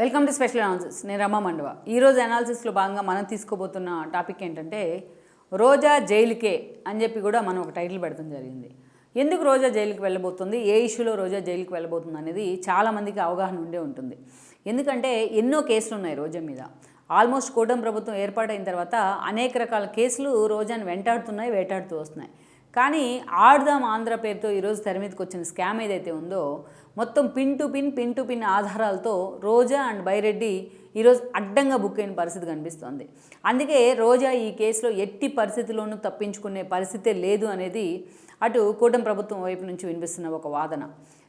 Welcome to special analysis నేను రమా మండవ. ఈరోజు అనాలిసిస్లో భాగంగా మనం తీసుకోబోతున్న టాపిక్ ఏంటంటే రోజా జైలుకే అని చెప్పి కూడా మనం ఒక టైటిల్ పెడతాం జరిగింది. ఎందుకు రోజా జైలుకి వెళ్ళబోతుంది? ఏ ఇష్యూలో రోజా జైలుకి వెళ్ళబోతుంది అనేది చాలామందికి అవగాహన ఉండే ఉంటుంది. ఎందుకంటే ఎన్నో కేసులు ఉన్నాయి రోజా మీద. ఆల్మోస్ట్ కూటమి ప్రభుత్వం ఏర్పాటైన తర్వాత అనేక రకాల కేసులు రోజాను వెంటాడుతున్నాయి వేటాడుతూ వస్తున్నాయి. కానీ ఆడుదాం ఆంధ్ర పేరుతో ఈరోజు తెర మీదకి వచ్చిన స్కామ్ ఏదైతే ఉందో మొత్తం pin to pin pin to pin ఆధారాలతో రోజా అండ్ బైరెడ్డి ఈరోజు అడ్డంగా బుక్ అయిన పరిస్థితి కనిపిస్తోంది. అందుకే రోజా ఈ కేసులో ఎట్టి పరిస్థితిలోనూ తప్పించుకునే పరిస్థితే లేదు అనేది అటు కూటమి ప్రభుత్వం వైపు నుంచి వినిపిస్తున్న ఒక వాదన.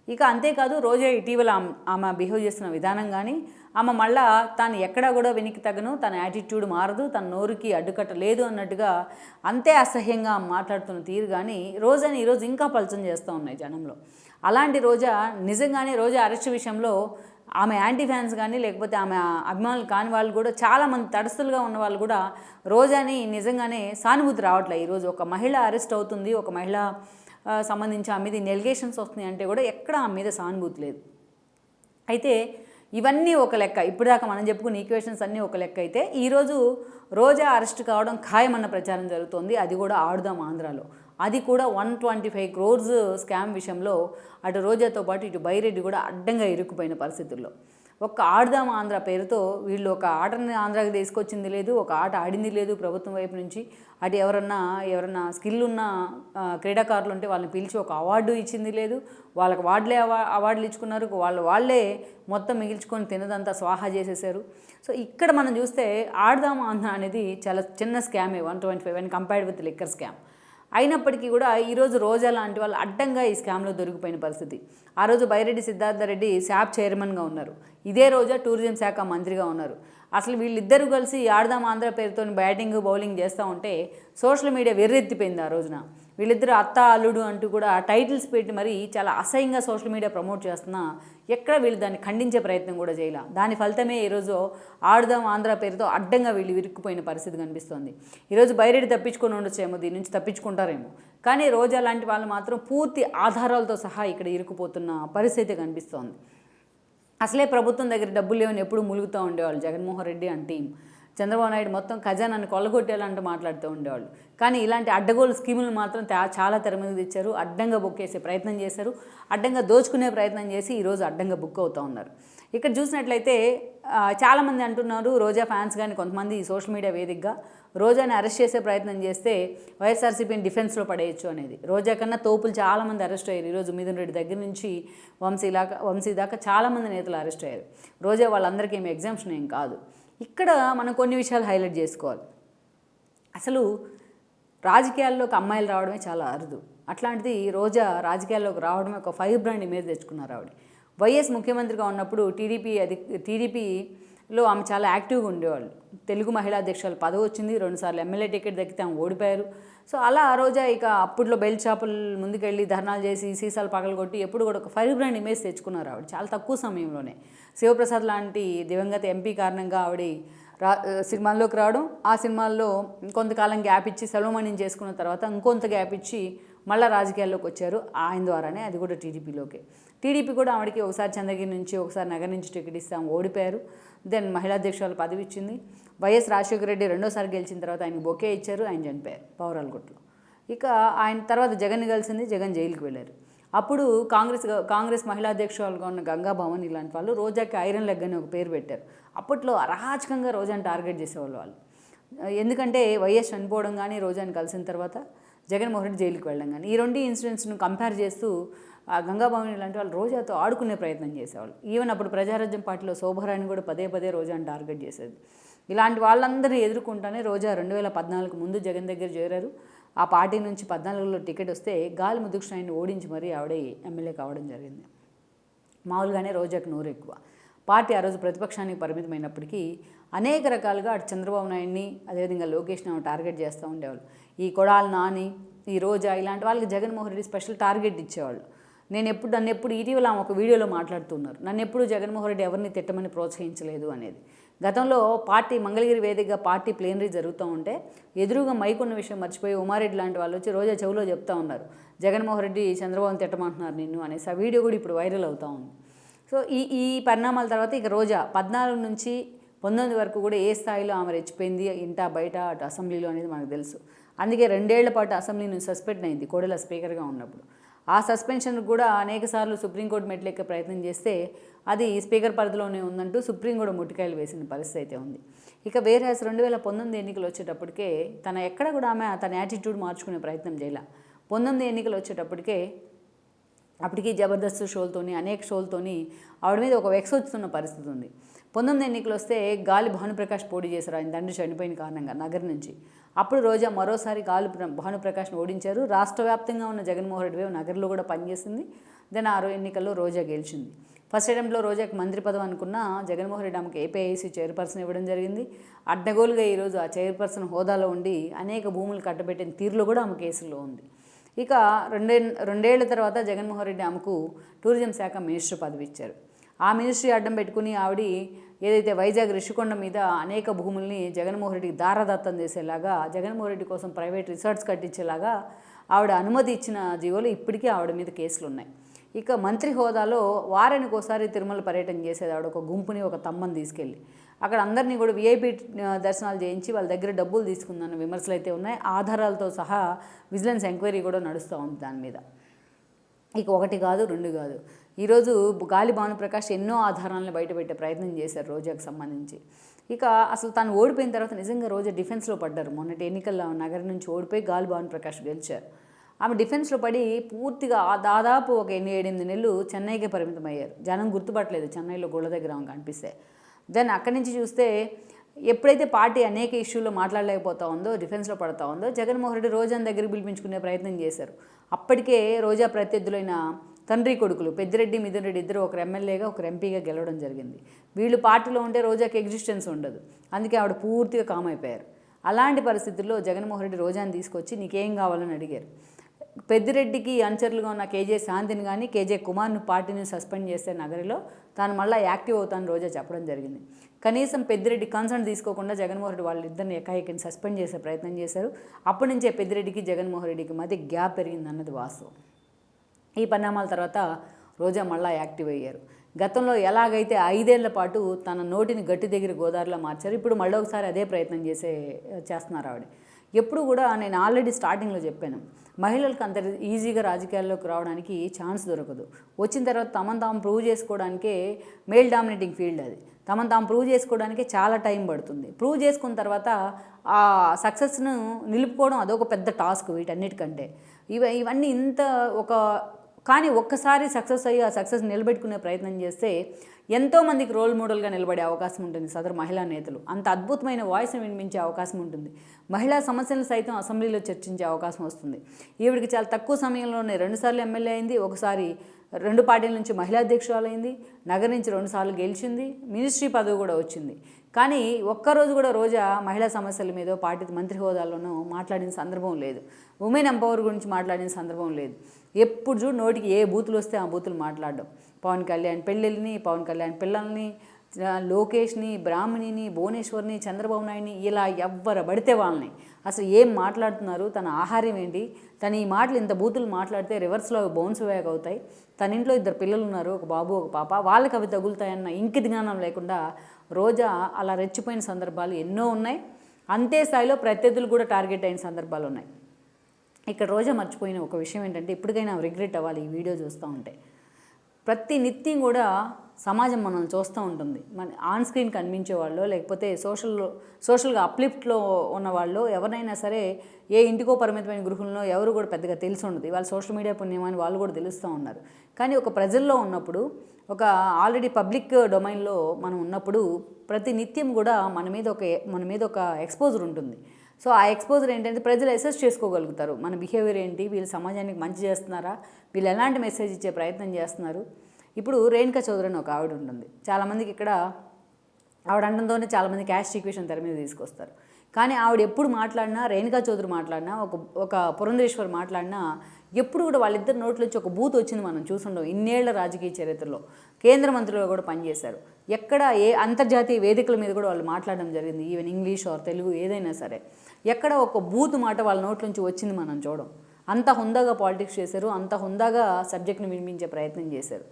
ఇక అంతేకాదు రోజా ఇటీవల ఆమె- బిహేవ్ చేసిన విధానం కానీ ఆమె మళ్ళా తాను ఎక్కడా కూడా వెనక్కి తగను తన యాటిట్యూడ్ మారదు తన నోరుకి అడ్డుకట్ట లేదు అన్నట్టుగా అంతే అసహ్యంగా మాట్లాడుతున్న తీరు కానీ రోజాని ఈరోజు ఇంకా పలచం చేస్తూ ఉన్నాయి జనంలో. అలాంటి రోజా నిజంగానే రోజా అరెస్ట్ విషయంలో ఆమె యాంటీ ఫ్యాన్స్ కానీ లేకపోతే ఆమె అభిమానులు కాని వాళ్ళు కూడా చాలామంది తడస్తులుగా ఉన్న వాళ్ళు కూడా రోజాని నిజంగానే సానుభూతి రావట్లేదు ఈరోజు ఒక మహిళ అరెస్ట్ అవుతుంది ఒక మహిళ సంబంధించి ఆమె మీద ఎలిగేషన్స్ వస్తున్నాయి అంటే కూడా ఎక్కడ ఆమె మీద సానుభూతి లేదు. అయితే ఇవన్నీ ఒక లెక్క ఇప్పటిదాకా మనం చెప్పుకున్న ఈక్వేషన్స్ అన్నీ ఒక లెక్క అయితే ఈరోజు రోజా అరెస్ట్ కావడం ఖాయమన్న ప్రచారం జరుగుతోంది. అది కూడా ఆడుదాం ఆంధ్రాలో. అది కూడా one twenty five crores scam విషయంలో అటు రోజాతో పాటు ఇటు బైరెడ్డి కూడా అడ్డంగా ఇరుక్కుపోయిన పరిస్థితుల్లో. ఒక్క ఆడదాం ఆంధ్ర పేరుతో వీళ్ళు ఒక ఆటని ఆంధ్రాకి తీసుకొచ్చింది లేదు ఒక ఆట ఆడింది లేదు ప్రభుత్వం వైపు నుంచి. అటు ఎవరన్నా ఎవరన్నా స్కిల్ ఉన్న క్రీడాకారులు ఉంటే వాళ్ళని పిలిచి ఒక అవార్డు ఇచ్చింది లేదు. వాళ్ళకి వాళ్ళే అవా అవార్డులు ఇచ్చుకున్నారు. వాళ్ళు వాళ్ళే మొత్తం మిగిల్చుకొని తినదంతా స్వాహా చేసేసారు. సో ఇక్కడ మనం చూస్తే ఆడదాం ఆంధ్ర అనేది చాలా చిన్న స్కామే one twenty five and compared with liquor scam. అయినప్పటికీ కూడా ఈరోజు రోజా లాంటి వాళ్ళు అడ్డంగా ఈ స్కామ్లో దొరికిపోయిన పరిస్థితి. ఆ రోజు బైరెడ్డి సిద్ధార్థ రెడ్డి శాప్ చైర్మన్గా ఉన్నారు. ఇదే రోజా టూరిజం శాఖ మంత్రిగా ఉన్నారు. అసలు వీళ్ళిద్దరూ కలిసి ఆడదాం ఆంధ్ర పేరుతో బ్యాటింగ్ బౌలింగ్ చేస్తూ ఉంటే సోషల్ మీడియా వెర్రెత్తిపోయింది ఆ రోజున. వీళ్ళిద్దరు అత్త అల్లుడు అంటూ కూడా టైటిల్స్ పెట్టి మరి చాలా అసహ్యంగా సోషల్ మీడియా ప్రమోట్ చేస్తున్నా ఎక్కడ వీళ్ళు దాన్ని ఖండించే ప్రయత్నం కూడా చేయలే. దాని ఫలితమే ఈరోజు ఆడుదాం ఆంధ్ర పేరుతో అడ్డంగా వీళ్ళు విరుక్కుపోయిన పరిస్థితి కనిపిస్తోంది. ఈరోజు బైరెడ్డి తప్పించుకొని ఉండొచ్చేమో దీని నుంచి తప్పించుకుంటారేమో. కానీ రోజా లాంటి వాళ్ళు మాత్రం పూర్తి ఆధారాలతో సహా ఇక్కడ ఇరుక్కుపోతున్న పరిస్థితి కనిపిస్తోంది. అసలే ప్రభుత్వం దగ్గర డబ్బులు లేవని ఎప్పుడు ములుగుతూ ఉండేవాళ్ళు జగన్మోహన్ రెడ్డి అండ్ టీం. చంద్రబాబు నాయుడు మొత్తం ఖజానాన్ని కొల్లగొట్టేయాలంటూ మాట్లాడుతూ ఉండేవాళ్ళు. కానీ ఇలాంటి అడ్డగోలు స్కీములు మాత్రం చాలా తెర మీద తెచ్చారు. అడ్డంగా బుక్ చేసే ప్రయత్నం చేశారు. అడ్డంగా దోచుకునే ప్రయత్నం చేసి ఈరోజు అడ్డంగా బుక్ అవుతూ ఉన్నారు. ఇక్కడ చూసినట్లయితే చాలామంది అంటున్నారు రోజా ఫ్యాన్స్ కానీ కొంతమంది ఈ సోషల్ మీడియా వేదికగా రోజాని అరెస్ట్ చేసే ప్రయత్నం చేస్తే వైఎస్ఆర్సీపీని డిఫెన్స్లో పడేయచ్చు అనేది. రోజా కన్నా తోపులు చాలామంది అరెస్ట్ అయ్యారు ఈరోజు మిథున్ రెడ్డి దగ్గర నుంచి. వంశీ దాకా వంశీ దాకా చాలామంది నేతలు అరెస్ట్ అయ్యారు. రోజా వాళ్ళందరికీ ఏమి ఎగ్జామ్షన్ ఏం కాదు. ఇక్కడ మనం కొన్ని విషయాలు హైలైట్ చేసుకోవాలి. అసలు రాజకీయాల్లోకి అమ్మాయిలు రావడమే చాలా అరుదు. అట్లాంటిది రోజా రాజకీయాల్లోకి రావడమే ఒక ఫైవ్ బ్రాండ్ ఇమేజ్ తెచ్చుకున్నారు ఆవిడ. వైఎస్ ముఖ్యమంత్రిగా ఉన్నప్పుడు టీడీపీ అది టీడీపీ లో ఆమె చాలా యాక్టివ్గా ఉండేవాళ్ళు. తెలుగు మహిళా అధ్యక్షులు పదవి వచ్చింది రెండుసార్లు ఎమ్మెల్యే టికెట్ దక్కితే ఆమె ఓడిపోయారు. సో అలా ఆ రోజా ఇక అప్పట్లో బెల్ షాపులు ముందుకెళ్ళి ధర్నాలు చేసి సీసాలు పగలగొట్టి ఎప్పుడు కూడా ఒక ఫైవ్ బ్రాండ్ ఇమేజ్ తెచ్చుకున్నారు ఆవిడ చాలా తక్కువ సమయంలోనే. శివప్రసాద్ లాంటి దివంగత ఎంపీ కారణంగా ఆవిడ రా సినిమాల్లోకి రావడం ఆ సినిమాల్లో కొంతకాలం గ్యాప్ ఇచ్చి సెలవుమణిని చేసుకున్న తర్వాత ఇంకొంత గ్యాప్ ఇచ్చి మళ్ళీ రాజకీయాల్లోకి వచ్చారు. ఆయన ద్వారానే అది కూడా టీడీపీలోకి. టీడీపీ కూడా ఆవిడకి ఒకసారి చంద్రగిరి నుంచి ఒకసారి నగర్ నుంచి టికెట్ ఇస్తాం ఓడిపోయారు. దెన్ మహిళా అధ్యక్షురాలు పదవి ఇచ్చింది. వైఎస్ రాజశేఖర రెడ్డి రెండోసారి గెలిచిన తర్వాత ఆయనకి బొకే ఇచ్చారు ఆయన చనిపోయారు పౌరాలగుట్లో. ఇక ఆయన తర్వాత జగన్ కలిసింది జగన్ జైలుకి వెళ్ళారు. అప్పుడు కాంగ్రెస్ కాంగ్రెస్ మహిళా అధ్యక్షురాలుగా ఉన్న గంగా భవన్ ఇలాంటి వాళ్ళు రోజాకి ఐరన్ లెగ్ అని ఒక పేరు పెట్టారు. అప్పట్లో అరాచకంగా రోజాని టార్గెట్ చేసేవాళ్ళు వాళ్ళు. ఎందుకంటే వైఎస్ చనిపోవడం కానీ రోజాని కలిసిన తర్వాత జగన్మోహన్ రెడ్డి జైలుకి వెళ్ళడం కానీ ఈ రెండు ఇన్సిడెంట్స్ను కంపేర్ చేస్తూ ఆ లాంటి వాళ్ళు రోజాతో ఆడుకునే ప్రయత్నం చేసేవాళ్ళు. ఈవెన్ అప్పుడు ప్రజారాజ్యం పార్టీలో శోభరాని కూడా పదే పదే రోజాని టార్గెట్ చేసేది. ఇలాంటి వాళ్ళందరినీ ఎదుర్కొంటానే రోజా రెండు వేల పద్నాలుగు ముందు జగన్ దగ్గర చేరారు. ఆ పార్టీ నుంచి పద్నాలుగులో టికెట్ వస్తే గాలి ముదుక్షాయిని ఓడించి మరీ ఆవిడ ఎమ్మెల్యే కావడం జరిగింది. మామూలుగానే రోజాకు నోరు ఎక్కువ. పార్టీ ఆ రోజు ప్రతిపక్షానికి పరిమితమైనప్పటికీ అనేక రకాలుగా అటు చంద్రబాబు నాయుడిని అదేవిధంగా లోకేష్ని ఆమె టార్గెట్ చేస్తూ ఉండేవాళ్ళు. ఈ కొడాలి నాని ఈ రోజా ఇలాంటి వాళ్ళకి జగన్మోహన్ రెడ్డి స్పెషల్ టార్గెట్ ఇచ్చేవాళ్ళు. నేను ఎప్పుడు నన్ను ఎప్పుడు ఇటీవల ఆమె ఒక వీడియోలో మాట్లాడుతున్నారు. నన్ను ఎప్పుడు జగన్మోహన్ రెడ్డి ఎవరిని తిట్టమని ప్రోత్సహించలేదు అనేది. గతంలో పార్టీ మంగళగిరి వేదికగా పార్టీ ప్లేనరీ జరుగుతూ ఉంటే ఎదురుగా మైకున్న విషయం మర్చిపోయి ఉమారెడ్డి లాంటి వాళ్ళు వచ్చి రోజా చెవిలో చెప్తా ఉన్నారు. జగన్మోహన్ రెడ్డి చంద్రబాబుని తిట్టమంటున్నారు నిన్ను అనేసి. ఆ వీడియో కూడా ఇప్పుడు వైరల్ అవుతా ఉంది. సో ఈ ఈ పరిణామాల తర్వాత ఇక రోజా పద్నాలుగు నుంచి పంతొమ్మిది వరకు కూడా ఏ స్థాయిలో ఆమె రెచ్చిపోయింది ఇంట బయట అటు అసెంబ్లీలో అనేది మనకు తెలుసు. అందుకే రెండేళ్ళ పాటు అసెంబ్లీ నుంచి సస్పెండ్ అయింది కోడెల స్పీకర్గా ఉన్నప్పుడు. ఆ సస్పెన్షన్ కూడా అనేక సార్లు సుప్రీంకోర్టు మెట్లెక్కే ప్రయత్నం చేస్తే అది స్పీకర్ పరిధిలోనే ఉందంటూ సుప్రీం కూడా ముట్టికాయలు వేసిన పరిస్థితి అయితే ఉంది. ఇక వేరే రెండు వేల పంతొమ్మిది ఎన్నికలు వచ్చేటప్పటికే తన ఎక్కడ కూడా ఆమె తన యాటిట్యూడ్ మార్చుకునే ప్రయత్నం చేయాల. పంతొమ్మిది ఎన్నికలు వచ్చేటప్పటికే అప్పటికీ జబర్దస్త్ షోలతోని అనేక షోలతోని ఆవిడ మీద ఒక వెక్స్ వస్తున్న పరిస్థితి ఉంది. పంతొమ్మిది ఎన్నికలు వస్తే గాలి భానుప్రకాష్ పోటీ చేశారు. ఆయన తండ్రి చనిపోయిన కారణంగా నగర్ నుంచి. అప్పుడు రోజా మరోసారి గాలి ప్ర- భానుప్రకాష్ను ఓడించారు. రాష్ట్ర వ్యాప్తంగా ఉన్న జగన్మోహన్ రెడ్డి వేవ్ నగర్లో కూడా పనిచేసింది. దెన్ ఆరో ఎన్నికల్లో రోజా గెలిచింది. ఫస్ట్ అటెంప్ట్లో రోజాకి మంత్రి పదవి అనుకున్న జగన్మోహన్ రెడ్డి ఆమెకు ఏపీఐసీ చైర్పర్సన్ ఇవ్వడం జరిగింది. అడ్డగోలుగా ఈరోజు ఆ చైర్పర్సన్ హోదాలో ఉండి అనేక భూములు కట్టబెట్టిన తీరులో కూడా ఆమె కేసుల్లో ఉంది. ఇక రెండే రెండేళ్ళ తర్వాత జగన్మోహన్ రెడ్డి ఆమెకు టూరిజం శాఖ మినిస్టర్ పదవి ఇచ్చారు. ఆ మినిస్ట్రీ అడ్డం పెట్టుకుని ఆవిడ ఏదైతే వైజాగ్ రిషికొండ మీద అనేక భూముల్ని జగన్మోహన్ రెడ్డికి దారదత్తం చేసేలాగా జగన్మోహన్ రెడ్డి కోసం ప్రైవేట్ రిసార్ట్స్ కట్టించేలాగా ఆవిడ అనుమతి ఇచ్చిన జీవోలు ఇప్పటికీ ఆవిడ మీద కేసులు ఉన్నాయి. ఇక మంత్రి హోదాలో వారానికి ఒకసారి తిరుమల పర్యటన చేసేది ఆవిడ ఒక గుంపుని ఒక తమ్మని తీసుకెళ్ళి. అక్కడ అందరినీ కూడా విఐపి దర్శనాలు చేయించి వాళ్ళ దగ్గర డబ్బులు తీసుకుందన్న విమర్శలు అయితే ఉన్నాయి. ఆధారాలతో సహా విజిలెన్స్ ఎంక్వైరీ కూడా నడుస్తూ ఉంది దాని మీద. ఇక ఒకటి కాదు రెండు కాదు. ఈరోజు గాలి భానుప్రకాష్ ఎన్నో ఆధారాలను బయటపెట్టే ప్రయత్నం చేశారు రోజాకు సంబంధించి. ఇక అసలు తాను ఓడిపోయిన తర్వాత నిజంగా రోజా డిఫెన్స్లో పడ్డారు. మొన్నటి ఎన్నికల్లో నగరం నుంచి ఓడిపోయి గాలి భానుప్రకాష్ గెలిచారు. ఆమె డిఫెన్స్లో పడి పూర్తిగా దాదాపు ఒక ఎన్ని ఏడెనిమిది నెలలు చెన్నైకే పరిమితం అయ్యారు జనం గుర్తుపట్టలేదు చెన్నైలో గుళ్ళ దగ్గర ఆమె కనిపిస్తే. దెన్ అక్కడి నుంచి చూస్తే ఎప్పుడైతే పార్టీ అనేక ఇష్యూలో మాట్లాడలేకపోతా ఉందో డిఫెన్స్లో పడతా ఉందో జగన్మోహన్ రెడ్డి రోజాని దగ్గరికి పిలిపించుకునే ప్రయత్నం చేశారు. అప్పటికే రోజా ప్రత్యర్థులైన తండ్రి కొడుకులు పెద్దిరెడ్డి మిథున్ రెడ్డి ఇద్దరు ఒకరు ఎమ్మెల్యేగా ఒకరు ఎంపీగా గెలవడం జరిగింది. వీళ్ళు పార్టీలో ఉంటే రోజాకి ఎగ్జిస్టెన్స్ ఉండదు. అందుకే ఆవిడ పూర్తిగా కామ్ అయిపోయారు. అలాంటి పరిస్థితుల్లో జగన్మోహన్ రెడ్డి రోజాని తీసుకొచ్చి నీకేం కావాలని అడిగారు? పెద్దిరెడ్డికి అనుచరులుగా ఉన్న కేజే శాంతిని కానీ కేజే కుమార్ను పార్టీని సస్పెండ్ చేస్తే నగరిలో తాను మళ్ళీ యాక్టివ్ అవుతాను రోజా చెప్పడం జరిగింది. కనీసం పెద్దిరెడ్డి కన్సర్న్ తీసుకోకుండా జగన్మోహన్ రెడ్డి వాళ్ళిద్దరిని ఎకాయికని సస్పెండ్ చేసే ప్రయత్నం చేశారు. అప్పటి నుంచే పెద్దిరెడ్డికి జగన్మోహన్ రెడ్డికి మధ్య గ్యాప్ పెరిగిందన్నది వాస్తవం. ఈ పరిణామాల తర్వాత రోజా మళ్ళా యాక్టివ్ అయ్యారు. గతంలో ఎలాగైతే ఐదేళ్ళ పాటు తన నోటిని గట్టి దగ్గర గోదావరిలో మార్చారు ఇప్పుడు మళ్ళీ ఒకసారి అదే ప్రయత్నం చేసే చేస్తున్నారు ఆవిడ. ఎప్పుడు కూడా నేను ఆల్రెడీ స్టార్టింగ్లో చెప్పాను. మహిళలకు అంత ఈజీగా రాజకీయాల్లోకి రావడానికి ఛాన్స్ దొరకదు. వచ్చిన తర్వాత తమను తాము ప్రూవ్ చేసుకోవడానికే మేల్ డామినేటింగ్ ఫీల్డ్ అది. తమను తాము ప్రూవ్ చేసుకోవడానికి చాలా టైం పడుతుంది. ప్రూవ్ చేసుకున్న తర్వాత ఆ సక్సెస్ను నిలుపుకోవడం అదొక పెద్ద టాస్క్ వీటన్నిటికంటే. ఇవ ఇవన్నీ ఇంత ఒక కానీ ఒక్కసారి సక్సెస్ అయ్యి ఆ సక్సెస్ నిలబెట్టుకునే ప్రయత్నం చేస్తే ఎంతోమందికి రోల్ మోడల్గా నిలబడే అవకాశం ఉంటుంది సదరు మహిళా నేతలు. అంత అద్భుతమైన వాయిస్ వినిపించే అవకాశం ఉంటుంది. మహిళా సమస్యలను సైతం అసెంబ్లీలో చర్చించే అవకాశం వస్తుంది. ఈవిడికి చాలా తక్కువ సమయంలోనే రెండుసార్లు ఎమ్మెల్యే అయింది. ఒకసారి రెండు పార్టీల నుంచి మహిళా అధ్యక్షురాలైంది. నగర నుంచి రెండుసార్లు గెలిచింది. మినిస్ట్రీ పదవి కూడా వచ్చింది. కానీ ఒక్కరోజు కూడా రోజా మహిళా సమస్యల మీద పార్టీ మంత్రి హోదాలోనూ మాట్లాడిన సందర్భం లేదు. ఉమెన్ ఎంపవర్ గురించి మాట్లాడిన సందర్భం లేదు. ఎప్పుడు చూడు నోటికి ఏ బూతులు వస్తే ఆ బూతులు మాట్లాడడం. పవన్ కళ్యాణ్ పెళ్ళిళ్ళని పవన్ కళ్యాణ్ పిల్లల్ని లోకేష్ని బ్రాహ్మణిని భువనేశ్వర్ని చంద్రబాబు నాయుడిని ఇలా ఎవ్వరు పడితే వాళ్ళని. అసలు ఏం మాట్లాడుతున్నారు? తన ఆహారం ఏంటి? తన ఈ మాటలు ఇంత బూతులు మాట్లాడితే రివర్స్లో బౌన్స్ బ్యాక్ అవుతాయి. తన ఇంట్లో ఇద్దరు పిల్లలు ఉన్నారు ఒక బాబు ఒక పాప. వాళ్ళకి అవి తగులుతాయన్న ఇంకిత జ్ఞానం లేకుండా రోజా అలా రెచ్చిపోయిన సందర్భాలు ఎన్నో ఉన్నాయి. అంతే స్థాయిలో ప్రత్యర్థులు కూడా టార్గెట్ అయిన సందర్భాలు ఉన్నాయి. ఇక్కడ రోజా మర్చిపోయిన ఒక విషయం ఏంటంటే ఇప్పటికైనా రిగ్రెట్ అవ్వాలి ఈ వీడియో చూస్తూ ఉంటే. ప్రతి నిత్యం కూడా సమాజం మనల్ని చూస్తూ ఉంటుంది. మన ఆన్ స్క్రీన్ కనిపించే వాళ్ళు లేకపోతే సోషల్ సోషల్గా అప్లిఫ్ట్లో ఉన్న వాళ్ళు ఎవరైనా సరే ఏ ఇంటికో పరిమితమైన గృహంలో ఎవరు కూడా పెద్దగా తెలిసి ఉండదు. ఇవాళ సోషల్ మీడియా పుణ్యమని వాళ్ళు కూడా తెలుస్తూ ఉన్నారు. కానీ ఒక ప్రజల్లో ఉన్నప్పుడు ఒక ఆల్రెడీ పబ్లిక్ డొమైన్లో మనం ఉన్నప్పుడు ప్రతి నిత్యం కూడా మన మీద ఒక మన మీద ఒక ఎక్స్పోజర్ ఉంటుంది. సో ఆ ఎక్స్పోజర్ ఏంటంటే ప్రజలు అసెస్ చేసుకోగలుగుతారు. మన బిహేవియర్ ఏంటి? వీళ్ళు సమాజానికి మంచి చేస్తున్నారా? వీళ్ళు ఎలాంటి మెసేజ్ ఇచ్చే ప్రయత్నం చేస్తున్నారు? ఇప్పుడు రేణుకా చౌదరి అని ఒక ఆవిడ ఉంటుంది. చాలామందికి ఇక్కడ ఆవిడ అనడంతోనే చాలామంది క్యాష్ ఈక్వేషన్ తెర మీద తీసుకొస్తారు. కానీ ఆవిడ ఎప్పుడు మాట్లాడినా రేణుకా చౌదరి మాట్లాడినా ఒక ఒక పురంధేశ్వర్ మాట్లాడినా ఎప్పుడు కూడా వాళ్ళిద్దరు నోట్లోంచి ఒక బూత్ వచ్చింది మనం చూసుండం ఇన్నేళ్ళ రాజకీయ చరిత్రలో కేంద్ర మంత్రులుగా కూడా పనిచేశారు. ఎక్కడ ఏ అంతర్జాతీయ వేదికల మీద కూడా వాళ్ళు మాట్లాడడం జరిగింది. ఈవెన్ ఇంగ్లీష్ ఆర్ తెలుగు ఏదైనా సరే. ఎక్కడ ఒక బూత్ మాట వాళ్ళ నోట్లోంచి వచ్చింది మనం చూడం. అంత హుందాగా పాలిటిక్స్ చేశారు. అంత హుందాగా సబ్జెక్ట్ని వినిపించే ప్రయత్నం చేశారు.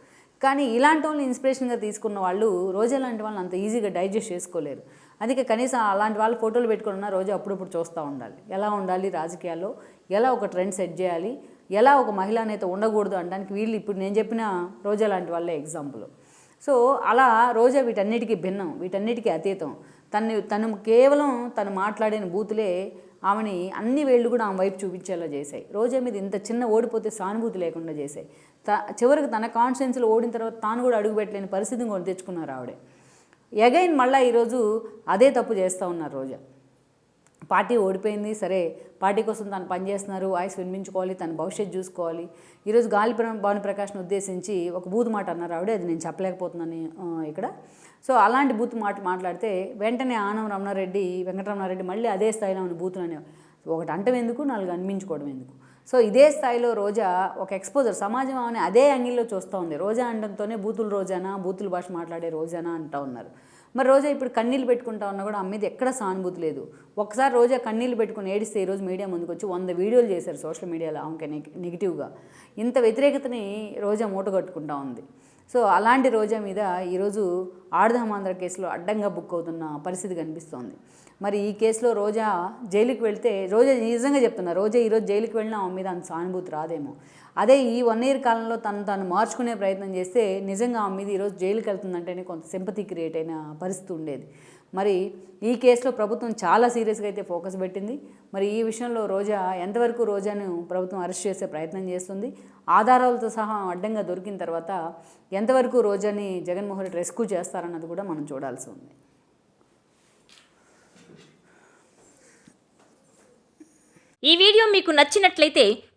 కానీ ఇలాంటి వాళ్ళని ఇన్స్పిరేషన్గా తీసుకున్న వాళ్ళు రోజా లాంటి వాళ్ళని అంత ఈజీగా డైజెస్ట్ చేసుకోలేరు. అందుకే కనీసం అలాంటి వాళ్ళు ఫోటోలు పెట్టుకుని రోజు అప్పుడప్పుడు చూస్తూ ఉండాలి. ఎలా ఉండాలి రాజకీయాల్లో? ఎలా ఒక ట్రెండ్ సెట్ చేయాలి? ఎలా ఒక మహిళా నేత ఉండకూడదు అనడానికి వీళ్ళు ఇప్పుడు నేను చెప్పిన రోజా లాంటి వాళ్ళే ఎగ్జాంపుల్ సో అలా రోజా వీటన్నిటికీ భిన్నం వీటన్నిటికీ అతీతం. తను తను కేవలం తను మాట్లాడిన బూతులే ఆమెని అన్ని వేళ్ళు కూడా ఆమె వైపు చూపించేలా చేశాయి. రోజా మీద ఇంత చిన్న ఓడిపోతే సానుభూతి లేకుండా చేశాయి. త చివరికి తన కాన్స్టిట్యున్సీలో ఓడిన తర్వాత తాను కూడా అడుగుపెట్టలేని పరిస్థితిని కూడా తెచ్చుకున్నారు ఆవిడే. ఎగైన్ మళ్ళీ ఈరోజు అదే తప్పు చేస్తూ ఉన్నారు రోజా. పార్టీ ఓడిపోయింది సరే పార్టీ కోసం తను పనిచేస్తున్నారు వాయిస్ వినిపించుకోవాలి తన భవిష్యత్తు చూసుకోవాలి. ఈరోజు గాలి ప్ర- ప్రకాష్ను ఉద్దేశించి ఒక బూత్ మాట అన్నారు ఆవిడ అది నేను చెప్పలేకపోతున్నాను ఇక్కడ. సో అలాంటి బూత్ మాట మాట్లాడితే వెంటనే ఆనం రమణారెడ్డి వెంకటరమణారెడ్డి మళ్ళీ అదే స్థాయిలో ఉన్న బూతులు ఒకటి అంటం ఎందుకు నాలుగు అనిపించుకోవడం ఎందుకు. సో ఇదే స్థాయిలో రోజా ఒక ఎక్స్పోజర్ సమాజం ఆమె అదే యాంగిల్లో చూస్తూ ఉంది. రోజా అనడంతోనే బూతులు రోజానా బూతుల భాష మాట్లాడే రోజానా అంటూ ఉన్నారు. మరి రోజా ఇప్పుడు కన్నీళ్ళు పెట్టుకుంటా ఉన్నా కూడా ఆమె మీద ఎక్కడ సానుభూతి లేదు. ఒకసారి రోజా కన్నీళ్ళు పెట్టుకుని ఏడిస్తే ఈరోజు మీడియా ముందుకు వచ్చి వంద వీడియోలు చేశారు సోషల్ మీడియాలో ఆమెకి నెగిటివ్గా. ఇంత వ్యతిరేకతని రోజా మూటగట్టుకుంటా ఉంది. సో అలాంటి రోజా మీద ఈరోజు ఆడదామాంధ్ర కేసులో అడ్డంగా బుక్ అవుతున్న పరిస్థితి కనిపిస్తోంది. మరి ఈ కేసులో రోజా జైలుకి వెళ్తే రోజా నిజంగా చెప్తున్నా రోజా ఈరోజు జైలుకి వెళ్ళినా ఆమె మీద అంత సానుభూతి రాదేమో. అదే ఈ వన్ ఇయర్ కాలంలో తను తను మార్చుకునే ప్రయత్నం చేస్తే నిజంగా ఆమె మీద ఈరోజు జైలుకి వెళ్తుందంటేనే కొంత సింపతి క్రియేట్ అయిన పరిస్థితి ఉండేది. మరి ఈ కేసులో ప్రభుత్వం చాలా సీరియస్గా అయితే ఫోకస్ పెట్టింది. మరి ఈ విషయంలో రోజా ఎంతవరకు రోజాను ప్రభుత్వం అరెస్ట్ చేసే ప్రయత్నం చేస్తుంది? ఆధారాలతో సహా అడ్డంగా దొరికిన తర్వాత ఎంతవరకు రోజాని జగన్మోహన్ రెడ్డి రెస్క్యూ చేస్తారన్నది కూడా మనం చూడాల్సి ఉంది. ఈ వీడియో మీకు నచ్చినట్లయితే